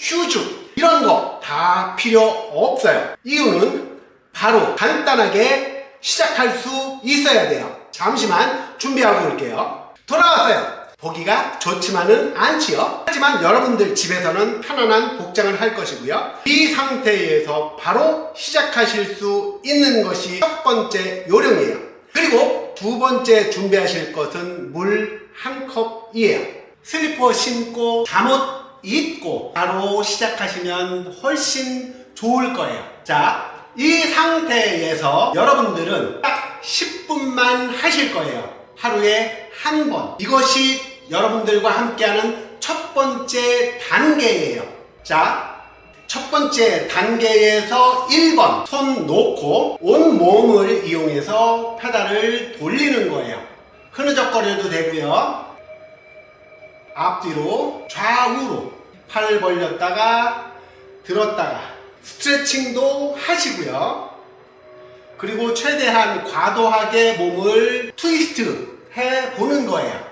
휴즈 이런 거 다 필요 없어요. 이유는 바로 간단하게 시작할 수 있어야 돼요. 잠시만 준비하고 올게요. 돌아왔어요. 보기가 좋지만은 않지요. 하지만 여러분들 집에서는 편안한 복장을 할 것이고요. 이 상태에서 바로 시작하실 수 있는 것이 첫 번째 요령이에요. 그리고 두 번째 준비하실 것은 물 한 컵이에요. 슬리퍼 신고 잠옷 입고 바로 시작하시면 훨씬 좋을 거예요. 자, 이 상태에서 여러분들은 딱 10분만 하실 거예요. 하루에 한 번. 이것이 여러분들과 함께하는 첫 번째 단계예요. 자, 첫 번째 단계에서 1번 손 놓고 온 몸을 이용해서 페달을 돌리는 거예요. 흐느적거려도 되고요. 앞뒤로 좌우로 팔 벌렸다가 들었다가 스트레칭도 하시고요. 그리고 최대한 과도하게 몸을 트위스트 해 보는 거예요.